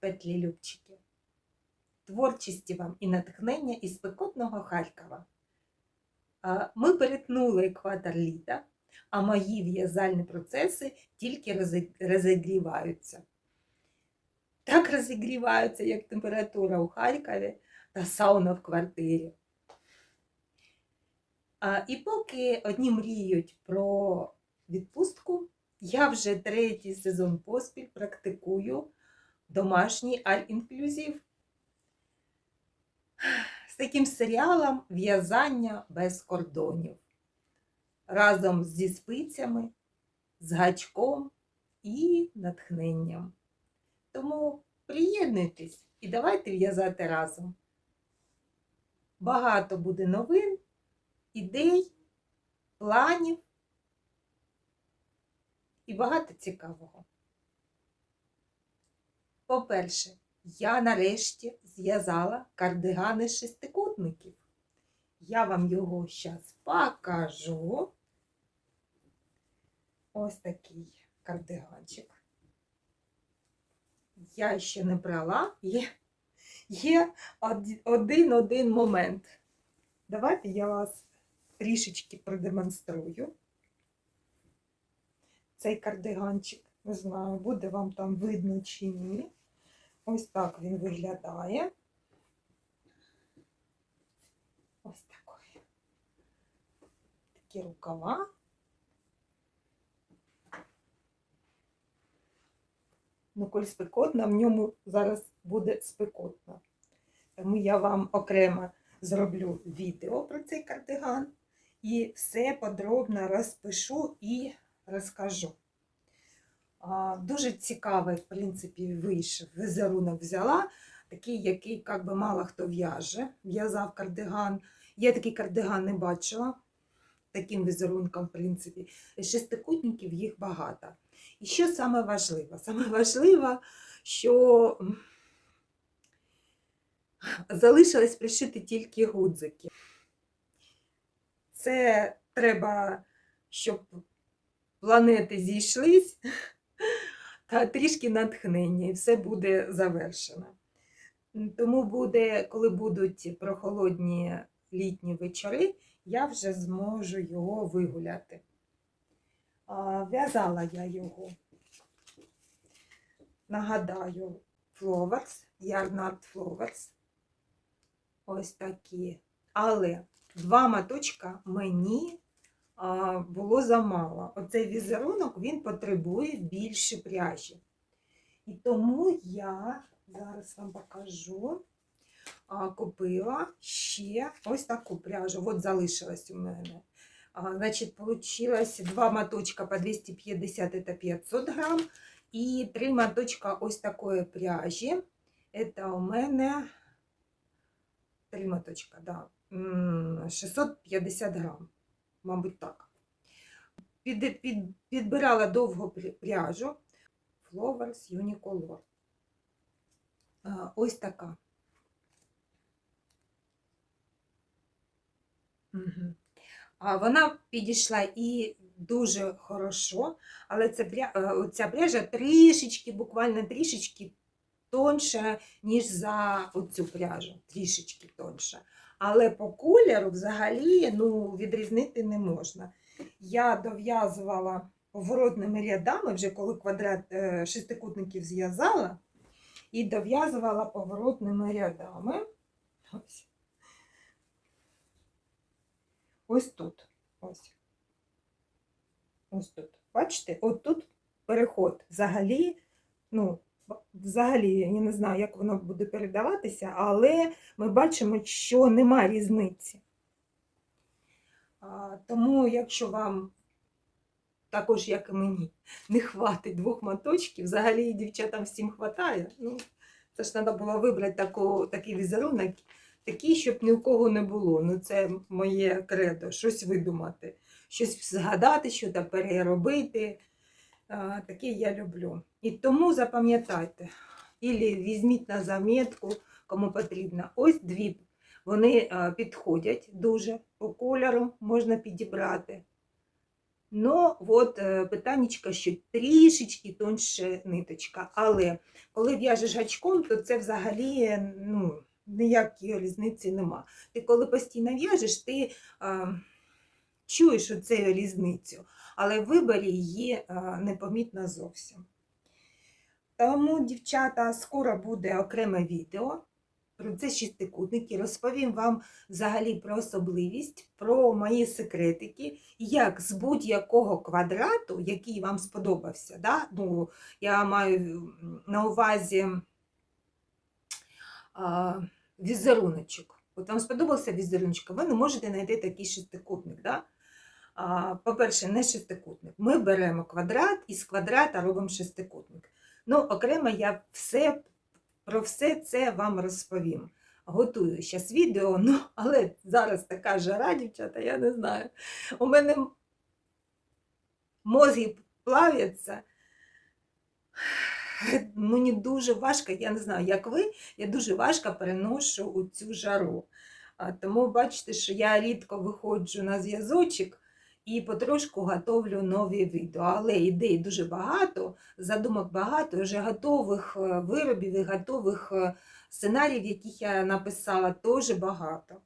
петлі любчики. Творчості вам і натхнення із спекотного Харкова. Ми перетнули екватор літа, а мої в'язальні процеси тільки розігріваються. Так розігріваються, як температура у Харкові та сауна в квартирі. І поки одні мріють про відпустку, я вже третій сезон поспіль практикую домашній аль-інклюзив з таким серіалом В'язання без кордонів. Разом зі спицями, з гачком і натхненням. Тому приєднуйтесь і давайте в'язати разом. Багато буде новин, ідей, планів і багато цікавого. По-перше, я нарешті зв'язала кардигани шестикутників. Я вам його зараз покажу. Ось такий кардиганчик. Я ще не брала, є, є один-один момент. Давайте я вас трішечки продемонструю. Цей кардиганчик, не знаю, буде вам там видно чи ні. Ось так він виглядає. Ось такий. Такі рукава. Ну, коль спекотно, в ньому зараз буде спекотно. Тому я вам окремо зроблю відео про цей кардиган і все подробно розпишу і розкажу. Дуже цікавий, в принципі, вийшов. Візерунок взяла, такий, який як би, мало хто в'яже, в'язав кардиган. Я такий кардиган не бачила. Таким візерунком, в принципі, шестикутників їх багато. І що саме важливо? Саме важливо, що залишилось пришити тільки гудзики. Це треба, щоб планети зійшлись та трішки натхнення, і все буде завершено. Тому буде, коли будуть прохолодні літні вечори, я вже зможу його вигуляти. В'язала я його, нагадаю, Yarn Art Flowers. Ось такі. Але два маточка мені було замало. Оцей візерунок він потребує більше пряжі. І тому я зараз вам покажу, купила ще ось таку пряжу. От залишилась у мене. Значить, получилось два моточка по 250 та 500 грам. І три моточка ось такої пряжі. Це у мене три моточка, да. 650 грам, мабуть, так. Під, під, підбирала довго пряжу Flowers Unicolor. Ось така. Угу. А вона підійшла і дуже хорошо, але ця, е, ця пряжа трішечки, буквально трішечки тонша, ніж за оцю пряжу, трішечки тонша. Але по кольору взагалі ну, відрізнити не можна. Я дов'язувала поворотними рядами, вже коли квадрат е, шестикутників зв'язала, і дов'язувала поворотними рядами. Ось. Ось тут. Ось. Ось тут. Бачите, от тут переход. Взагалі, ну, взагалі, я не знаю, як воно буде передаватися, але ми бачимо, що нема різниці. Тому, якщо вам, також як і мені, не хватить двох моточків, взагалі дівчатам всім хватає, ну, це ж треба було вибрати таку, такий візерунок, такий, щоб ні у кого не було. Ну, це моє кредо, щось видумати, щось згадати, що переробити. А, Таке я люблю. І тому запам'ятайте, ілі візьміть на заметку, кому потрібно. Ось дві. Вони підходять дуже по кольору, можна підібрати. Ну, от е, що трішечки тоньше ниточка. Але коли в'яжеш гачком, то це взагалі ну, ніякої різниці нема. Ти коли постійно в'яжеш, ти а, чуєш оцю різницю, але в виборі її а, непомітно зовсім. Тому, дівчата, скоро буде окреме відео про це шістикутники. Розповім вам взагалі про особливість, про мої секретики, як з будь-якого квадрату, який вам сподобався. Да? Ну, я маю на увазі а, візеруночок. От вам сподобався візеруночок, ви не можете знайти такий шестикутник. Да? По-перше, не шестикутник. Ми беремо квадрат і з квадрата робимо шестикутник. Ну, окремо я все про все це вам розповім. Готую зараз відео, ну, але зараз така жара, дівчата, я не знаю. У мене мозги плавляться. Мені дуже важко, я не знаю, як ви, я дуже важко переношу цю жару. Тому бачите, що я рідко виходжу на зв'язочок і потрошку готовлю нові відео. Але ідей дуже багато, задумок багато, вже готових е, виробів і готових е, сценаріїв, яких я написала, теж багато.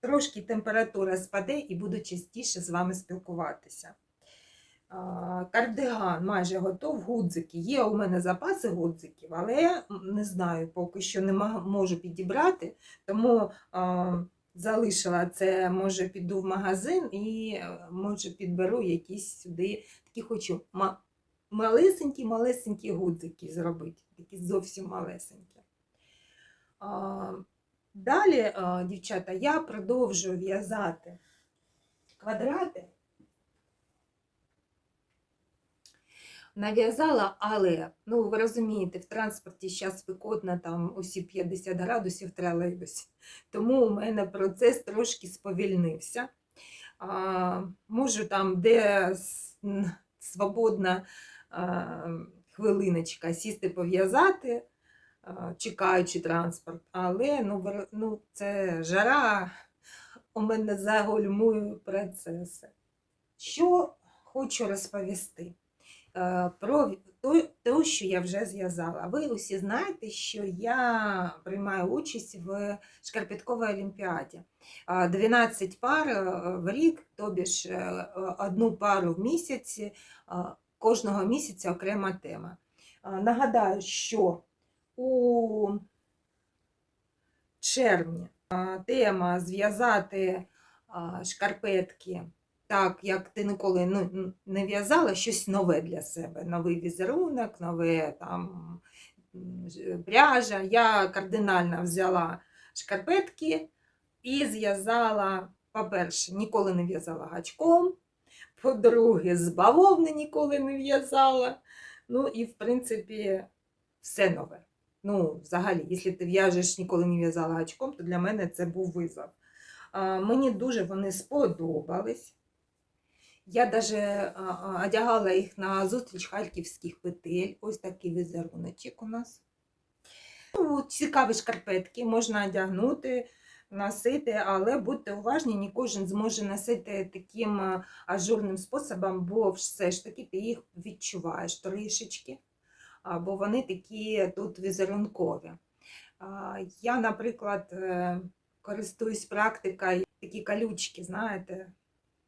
Трошки температура спаде і буду частіше з вами спілкуватися. Кардиган майже готов, гудзики. Є у мене запаси гудзиків, але не знаю, поки що не можу підібрати, тому залишила це, може, піду в магазин і е, може підберу якісь сюди. Такі хочу малесенькі, малесенькі гудзики зробити, такі зовсім малесенькі. Далі, дівчата, я продовжую в'язати квадрати. Нав'язала, але, ну, ви розумієте, в транспорті зараз викотно там усі 50 градусів тролейбусі. Тому у мене процес трошки сповільнився. А, можу там, де свободна а, хвилиночка сісти пов'язати, чекаючи транспорт. Але ну, ну, це жара у мене загальмує процеси. Що хочу розповісти? Е, про те, що я вже зв'язала. Ви усі знаєте, що я приймаю участь в шкарпетковій олімпіаді. 12 пар е, в рік, тобі ж е, одну пару в місяць, е, кожного місяця окрема тема. Нагадаю, що у червні тема зв'язати шкарпетки так, як ти ніколи ну, не в'язала щось нове для себе, новий візерунок, нове там пряжа. Я кардинально взяла шкарпетки і зв'язала, по-перше, ніколи не в'язала гачком, по-друге, з бавовни ніколи не в'язала. Ну і, в принципі, все нове. Ну, взагалі, якщо ти в'яжеш ніколи не в'язала гачком, то для мене це був визов. Мені дуже вони сподобались. Я даже одягала їх на зустріч харківських петель. Ось такий візеруночок у нас. Ну, цікаві шкарпетки можна одягнути, носити, але будьте уважні, не кожен зможе носити таким ажурним способом, бо все ж таки ти їх відчуваєш трішечки, бо вони такі тут візерункові. Я, наприклад, е, користуюсь практикою такі колючки, знаєте,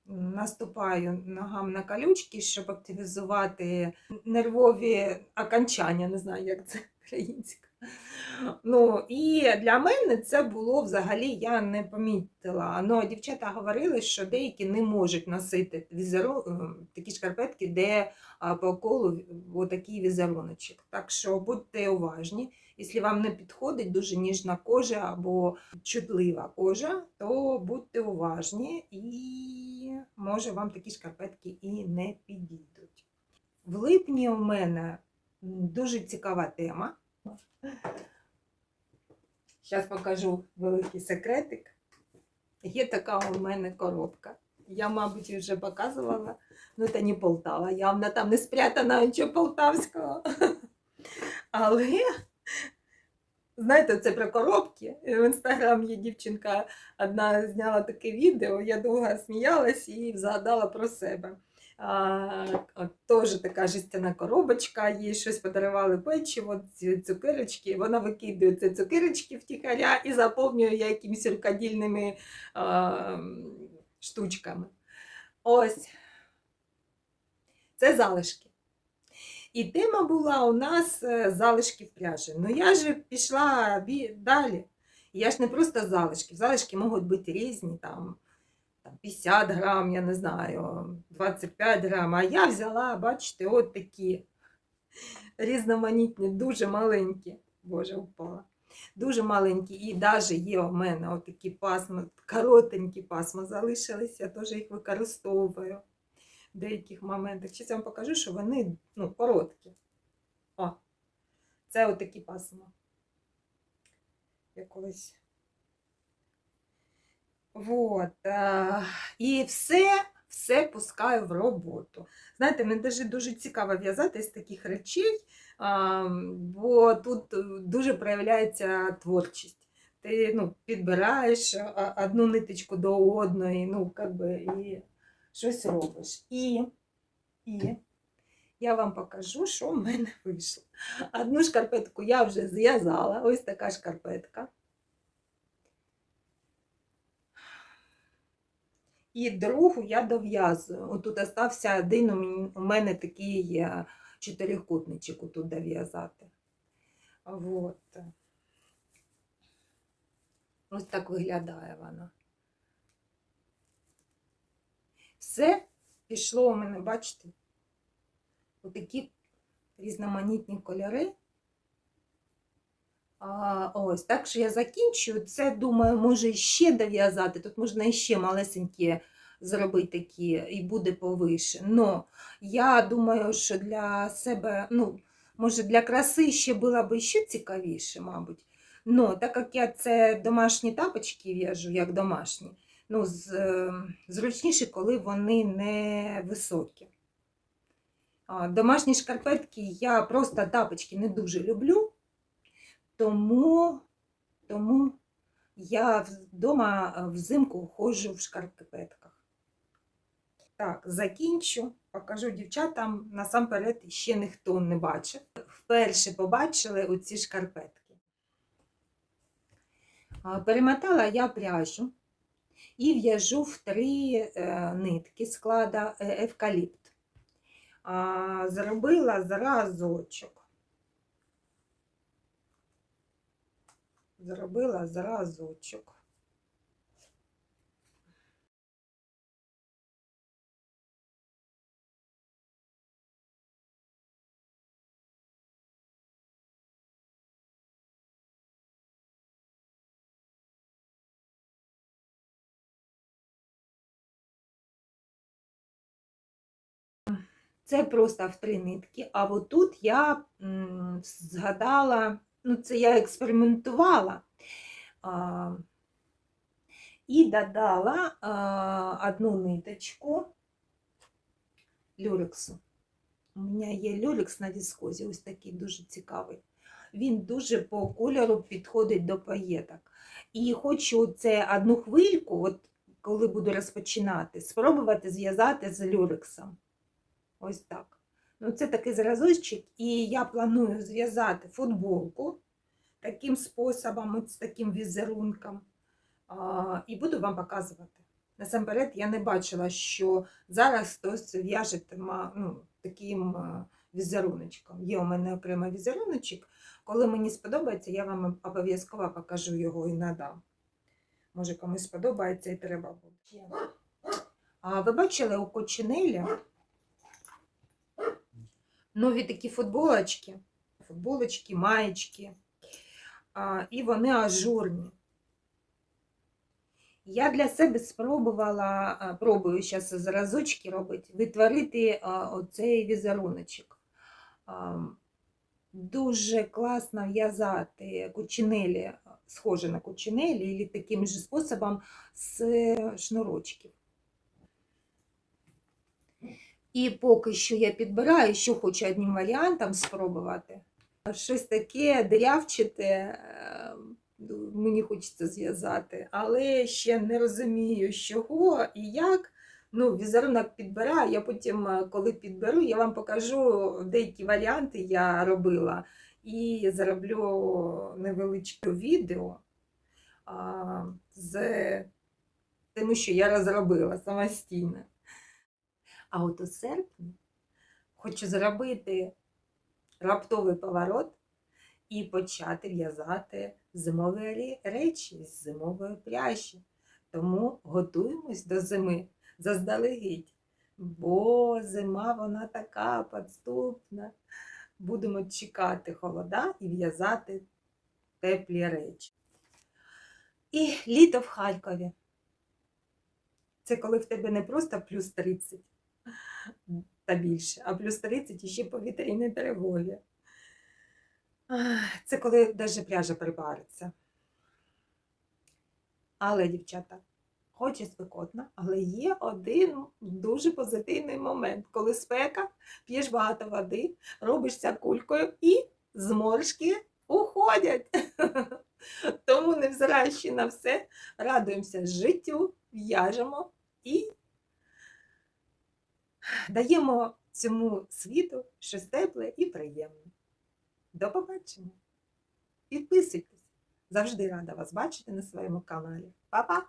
наступаю ногам на колючки, щоб активізувати нервові окончання, не знаю, як це українська. Ну, і для мене це було взагалі, я не помітила. Ну, дівчата говорили, що деякі не можуть носити візеру, е, такі шкарпетки, де по колу отакий візеруночок. Так що будьте уважні. Якщо вам не підходить дуже ніжна кожа або чутлива кожа, то будьте уважні і може вам такі шкарпетки і не підійдуть. В липні у мене дуже цікава тема. Зараз покажу великий секретик. Є така у мене коробка. Я, мабуть, вже показувала. Ну, це не Полтава. Явно там не спрятано нічого полтавського. Але Знаєте, це про коробки. В інстаграм є дівчинка одна зняла таке відео, я довго сміялась і згадала про себе. Теж така жестяна коробочка, їй щось подарували печиво, цукерочки. Вона викидує ці цукерочки втіхаря і заповнює якимись рукодільними а, штучками. Ось. Це залишки. І тема була у нас е, залишки в пряжі. Ну я ж пішла далі. Я ж не просто залишки. Залишки можуть бути різні, там, там 50 грам, я не знаю, 25 грам. А я взяла, бачите, от такі різноманітні, дуже маленькі. Боже, впала. Дуже маленькі. І навіть є у мене отакі пасма, коротенькі пасма залишились, я теж їх використовую в деяких моментах. Зараз я вам покажу, що вони ну, короткі. О, це отакі пасма. Я колись. Вот. І все, все пускаю в роботу. Знаєте, мені дуже, дуже цікаво в'язати з таких речей, бо тут е, дуже проявляється творчість. Ти ну, підбираєш одну ниточку до одної, ну, как би, і щось робиш. І, і я вам покажу, що в мене вийшло. Одну шкарпетку я вже зв'язала, ось така шкарпетка. І другу я дов'язую. Отут остався один у мене такий е, чотирикутничок тут дов'язати. Вот. Ось так виглядає вона. Все пішло у мене, бачите, отакі різноманітні кольори. А, ось, так що я закінчую. Це, думаю, може ще дов'язати. Тут можна ще малесенькі зробити такі, і буде повише. Но я думаю, що для себе, ну, може, для краси ще було б ще цікавіше, мабуть. Но так як я це домашні тапочки в'яжу, як домашні, ну, з, е, зручніше, коли вони не високі. Домашні шкарпетки я просто тапочки не дуже люблю. Тому, тому я вдома взимку ходжу в шкарпетках. Так, закінчу, покажу дівчатам. Насамперед ще ніхто не бачив. Вперше побачили оці шкарпетки. Перемотала я пряжу і в'яжу в три е, нитки склада е, евкаліпт. Зробила зразочок. Зробила зразочок. Це просто в три нитки, а отут я згадала, ну це я експериментувала. А, і додала а, одну ниточку люрексу. У мене є люрекс на віскозі, ось такий дуже цікавий. Він дуже по кольору підходить до паєток. І хочу це одну хвильку, от коли буду розпочинати, спробувати зв'язати з люрексом. Ось так. Ну, це такий зразочок, і я планую зв'язати футболку таким способом, от з таким візерунком. А, і буду вам показувати. Насамперед, я не бачила, що зараз хтось в'яже ну, таким візеруночком. Є у мене окремий візеруночок. Коли мені сподобається, я вам обов'язково покажу його і надам. Може, комусь сподобається і треба буде. А ви бачили у Кочинелі нові такі футболочки, футболочки, маєчки, і вони ажурні. Я для себе спробувала, пробую зараз зразочки робити, витворити оцей візеруночок. Дуже класно в'язати кучинелі, схоже на кучинелі, і таким же способом з шнурочків. І поки що я підбираю, що хочу одним варіантом спробувати. Щось таке дирявчате, е, мені хочеться зв'язати, але ще не розумію, з чого і як. Ну, візерунок підбираю, я потім, е, коли підберу, я вам покажу деякі варіанти я робила і зроблю невеличке відео з тим, що я розробила самостійно. А от у серпні хочу зробити раптовий поворот і почати в'язати зимові речі з зимової пряжі. Тому готуємось до зими заздалегідь, бо зима вона така підступна. Будемо чекати холода і в'язати теплі речі. І літо в Харкові. Це коли в тебе не просто плюс 30 та більше, а плюс 30 і ще повітряні тривоги. Це коли навіть пряжа прибариться. Але, дівчата, хоч і спекотно, але є один дуже позитивний момент, коли спека, п'єш багато води, робишся кулькою і зморшки уходять. Тому, невзираючи на все, радуємося життю, в'яжемо і даємо цьому світу щось тепле і приємне. До побачення! Підписуйтесь! Завжди рада вас бачити на своєму каналі. Па-па!